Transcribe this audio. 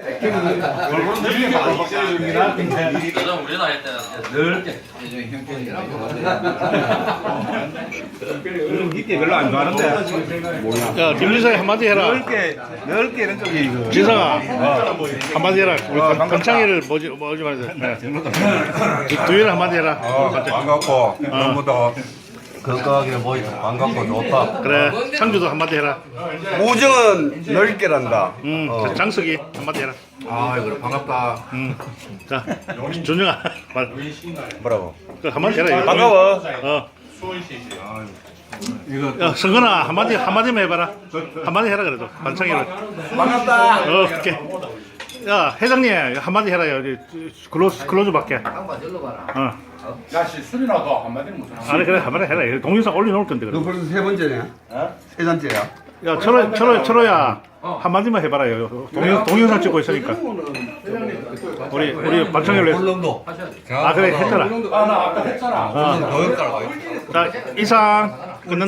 요즘 우리 나이 때는 넓게 깊게 별로 안 좋아하는데. 야, 김진석이 한마디 해라. 넓게, 넓게 이런 쪽이 이거. 진석아, 한마디 해라. 우리 건- 건창이를 뭐지, 뭐지 말이야. 네. 두유를 한마디 해라. 어, 반갑고 너무 더 건강하게 보이서 반갑고 좋다. 그래, 창주도 한마디 해라. 우정은 넓게란다. 음, 장석이 한마디 해라. 아, 이거 반갑다. 음. 자, 준영아, 말. 뭐라고? 그 한마디 해라. 이거. 반가워. 어. 야, 성근아, 한마디, 한마디만 해봐라. 한마디 해라, 그래도. 반창이를. 반갑다. 어, 오케이. 야, 회장님, 한마디 해라. 여기, 클로즈, 클로즈 밖에. 어. 야씨 술이나 더 한마디는 무슨 아니, 그래, 한마디 해라. 동영상 올려놓을 건데, 너 그래. 벌써 세 번째네. 세 잔째야. 야, 철호, 철호, 철호야. 한마디만 해봐라. 요 동영, 동영상 찍고 있으니까. 우리, 우리 반창이를 위해서. 울릉도. 아, 그래, 했더라. 아나 아까 했잖아 어. 더. 자, 이상. 끝난